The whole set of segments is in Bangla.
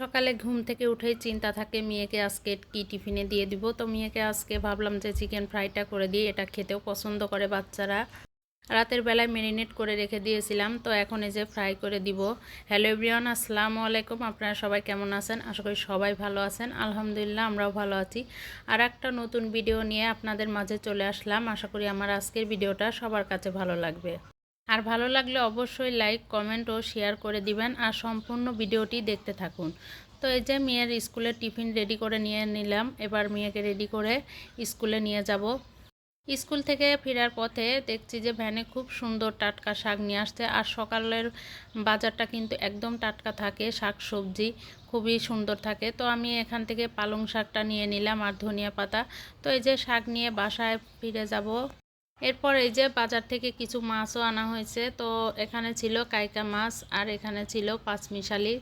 সকালে ঘুম থেকে উঠেই চিন্তা থাকে, মেয়েকে আজকে কি টিফিনে দিয়ে দিব? তো মেয়েকে আজকে ভাবলাম যে চিকেন ফ্রাইটা করে দিই, এটা খেতেও পছন্দ করে বাচ্চারা। রাতের বেলায় মেরিনেট করে রেখে দিয়েছিলাম, তো এখন এই যে ফ্রাই করে দিব। হ্যালো এভরিওয়ান, আসসালামু আলাইকুম, আপনারা সবাই কেমন আছেন? আশা করি সবাই ভালো আছেন। আলহামদুলিল্লাহ, আমরাও ভালো আছি। আর একটা নতুন ভিডিও নিয়ে আপনাদের মাঝে চলে আসলাম। আশা করি আমার আজকের ভিডিওটা সবার কাছে ভালো লাগবে। আর ভালো লাগলে অবশ্যই লাইক, কমেন্ট ও শেয়ার করে দিবেন আর সম্পূর্ণ ভিডিওটি দেখতে থাকুন। তো এই যে মেয়ের স্কুলের টিফিন রেডি করে নিয়ে নিলাম, এবার মেয়েকে রেডি করে স্কুলে নিয়ে যাব। স্কুল থেকে ফেরার পথে দেখছি যে ভ্যানে খুব সুন্দর টাটকা শাক নিয়ে আসছে আর সকালের বাজারটা কিন্তু একদম টাটকা থাকে, শাক সবজি খুবই সুন্দর থাকে। তো আমি এখান থেকে পালং শাকটা নিয়ে নিলাম আর ধনিয়া পাতা। তো এই যে শাক নিয়ে বাসায় ফিরে যাব। এরপর এই যে বাজার থেকে কিছু মাছও আনা হয়েছে, তো এখানে ছিল কাইকা মাছ আর এখানে ছিল পাঁচমিশালি,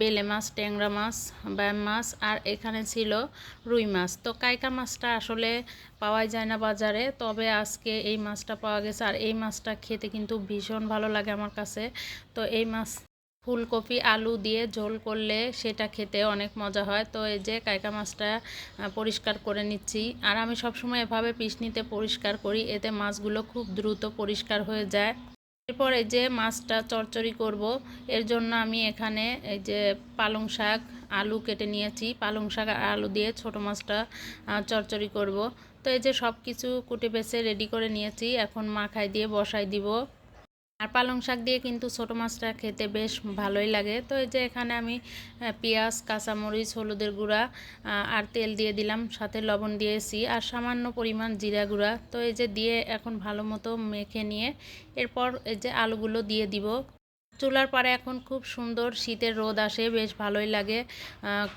বেলে মাছ, ট্যাংরা মাছ, ব্যাম মাছ আর এখানে ছিল রুই মাছ। তো কাইকা মাছটা আসলে পাওয়াই যায় না বাজারে, তবে আজকে এই মাছটা পাওয়া গেছে আর এই মাছটা খেতে কিন্তু ভীষণ ভালো লাগে আমার কাছে। তো এই মাছ ফুলকপি, আলু দিয়ে ঝোল করলে সেটা খেতে অনেক মজা হয়। তো এই যে কাইকা মাছটা পরিষ্কার করে নিচ্ছি। আর আমি সবসময় এভাবে পিসনিতে পরিষ্কার করি, এতে মাছগুলো খুব দ্রুত পরিষ্কার হয়ে যায়। এরপর এই যে মাছটা চরচড়ি করব, এর জন্য আমি এখানে এই যে পালং শাক, আলু কেটে নিয়েছি। পালং শাক আর আলু দিয়ে ছোট মাছটা চরচড়ি করব। তো এই যে সব কিছু কুটে বেছে রেডি করে নিয়েছি, এখন মাখায় দিয়ে বসাই দিব। আর পালং শাক দিয়ে কিন্তু ছোটো মাছটা খেতে বেশ ভালোই লাগে। তো এই যে এখানে আমি পেঁয়াজ, কাঁচামরিচ, হলুদের গুঁড়া আর তেল দিয়ে দিলাম, সাথে লবণ দিয়েছি, আর সামান্য পরিমাণ জিরা গুঁড়া। তো এই যে দিয়ে এখন ভালো মতো মেখে নিয়ে এরপর এই যে আলুগুলো দিয়ে দিব। চুলার পরে এখন খুব সুন্দর শীতের রোদ আসে, বেশ ভালোই লাগে।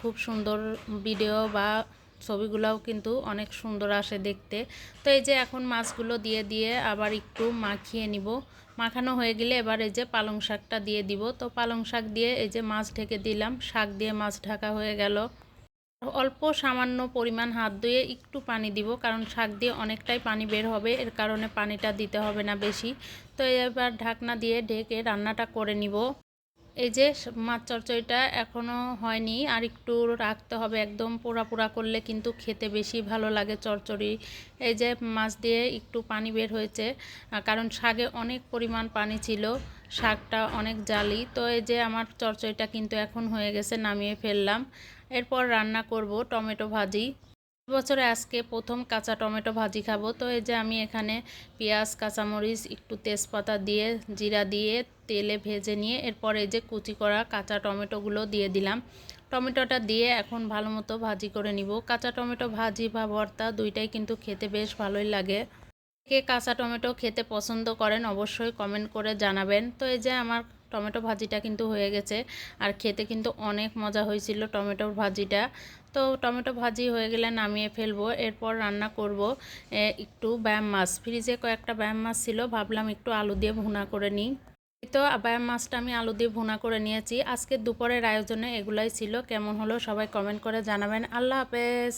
খুব সুন্দর ভিডিও বা ছবিগুলোও কিন্তু অনেক সুন্দর আসে দেখতে। তো এই যে এখন মাছগুলো দিয়ে দিয়ে আবার একটু মাখিয়ে নিব। মাখানো হয়ে গেলে এবার এই যে পালং শাকটা দিয়ে দিব। তো পালং শাক দিয়ে এই যে মাছ ঢেকে দিলাম। শাক দিয়ে মাছ ঢাকা হয়ে গেল। অল্প সামান্য পরিমাণ হাত ধুয়ে একটু পানি দিব, কারণ শাক দিয়ে অনেকটাই পানি বের হবে। এর কারণে পানিটা দিতে হবে না বেশি। তো এবার ঢাকনা দিয়ে ঢেকে রান্নাটা করে নিব। এই যে মাছ চচ্চড়িটা এখনও হয়নি, আর একটু রাখতে হবে, একদম পোড়া পোড়া করলে কিন্তু খেতে বেশি ভালো লাগে চচ্চড়ি। এই যে মাছ দিয়ে একটু পানি বের হয়েছে কারণ শাকে অনেক পরিমাণ পানি ছিল, শাকটা অনেক জালি, তো এই যে আমার চচ্চড়িটা কিন্তু এখন হয়ে গেছে, নামিয়ে ফেললাম। এরপর রান্না করব টমেটো ভাজি। বছরে আজকে প্রথম কাঁচা টমেটো ভাজি খাব। তো এই যে আমি এখানে পেঁয়াজ, কাঁচামরিচ, একটু তেজপাতা দিয়ে, জিরা দিয়ে তেলে ভেজে নিয়ে এরপর এই যে কুচি করা কাঁচা টমেটোগুলো দিয়ে দিলাম। টমেটোটা দিয়ে এখন ভালো মতো ভাজি করে নিব। কাঁচা টমেটো ভাজি বা ভর্তা দুইটাই কিন্তু খেতে বেশ ভালোই লাগে। কে কাঁচা টমেটো খেতে পছন্দ করেন অবশ্যই কমেন্ট করে জানাবেন। তো এই যে আমার টমেটো ভাজিটা কিন্তু হয়ে গেছে। আর খেতে কিন্তু অনেক মজা হয়েছিল টমেটোর ভাজিটা। তো টমেটো ভাজি হয়ে গেলে নামিয়ে ফেলব, এরপর রান্না করব একটু ব্যায়াম মাছ। ফ্রিজে কয়েকটা ব্যায়াম মাছ ছিল, ভাবলাম একটু আলু দিয়ে ভুনা করে নিই। তো ব্যায়াম মাছটা আমি আলু দিয়ে ভুনা করে নিয়েছি। আজকে দুপুরের আয়োজনে এগুলাই ছিল। কেমন হলো সবাই কমেন্ট করে জানাবেন। আল্লাহ হাফেজ।